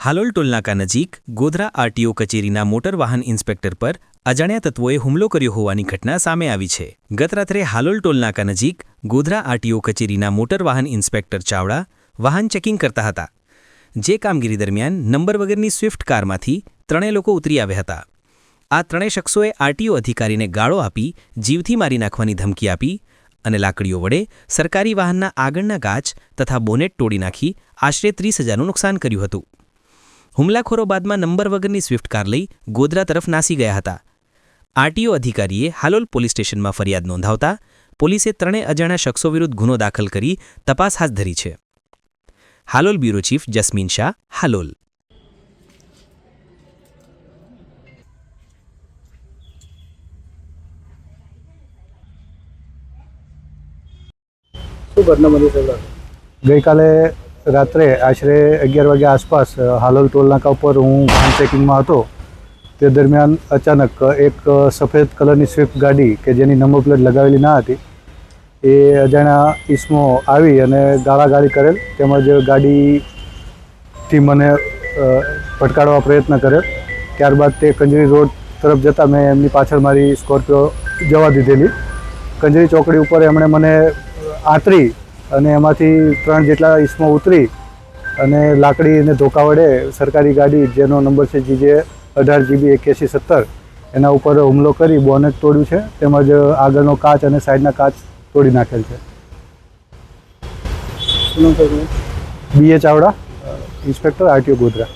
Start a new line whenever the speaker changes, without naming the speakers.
હાલોલ ટોલનાકા નજીક ગોધરા આરટીઓ કચેરીના મોટર વાહન ઇન્સ્પેક્ટર પર અજાણ્યા તત્વોએ હુમલો કર્યો હોવાની ઘટના સામે આવી છે. ગત રાત્રે હાલોલ ટોલનાકા નજીક ગોધરા આરટીઓ કચેરીના મોટર વાહન ઇન્સ્પેક્ટર ચાવડા વાહન ચેકિંગ કરતા હતા, જે કામગીરી દરમિયાન નંબર વગરની સ્વિફ્ટ કારમાંથી ત્રણેય લોકો ઉતરી આવ્યા હતા. આ ત્રણેય શખ્સોએ આરટીઓ અધિકારીને ગાળો આપી જીવથી મારી નાખવાની ધમકી આપી અને લાકડીઓ વડે સરકારી વાહનના આગળના કાચ તથા બોનેટ તોડી નાખી આશરે ત્રીસ હજારનું નુકસાન કર્યું હતું. હુમલાખોરો બાદમાં નંબર વગરની સ્વિફ્ટ કાર લઈ ગોધરા તરફ નાસી ગયા હતા. આરટીઓ અધિકારીએ હાલોલ પોલીસ સ્ટેશનમાં ફરિયાદ નોંધાવતા પોલીસે ત્રણેય અજાણ્યા શખ્સો વિરુદ્ધ ગુનો દાખલ કરી તપાસ હાથ ધરી છે. Halol bureau chief Jasmin Shah Halol.
શું ઘટના બની
ગઈકાલે રાત્રે આશરે અગિયાર વાગ્યા આસપાસ હાલોલ ટોલનાકા ઉપર હું વાહન ચેકિંગમાં હતો. તે દરમિયાન અચાનક એક સફેદ કલરની સ્વિફ્ટ ગાડી કે જેની નંબર પ્લેટ લગાવેલી ના હતી, એ અજાણ્યા ઈસમો આવી અને ગાળાગાળી કરેલ તેમજ ગાડીથી મને ભટકાડવા પ્રયત્ન કરેલ. ત્યારબાદ તે કંજરી રોડ તરફ જતાં મેં એમની પાછળ મારી સ્કોર્પિયો જવા દીધેલી. કંજરી ચોકડી ઉપર એમણે મને આંતરી અને એમાંથી ત્રણ જેટલા ઈસમો ઉતરી અને લાકડી અને ધોકા વડે સરકારી ગાડી જેનો નંબર છે જીજે અઢાર જીબી એક્યાસી સત્તર એના ઉપર હુમલો કરી બોનેટ તોડ્યું છે. તેમજ આગળનો કાચ અને સાઈડના કાચ તોડી નાખેલ છે.
શું
એ ચાવડા ઇન્સ્પેક્ટર આરટીઓ ગોધરા.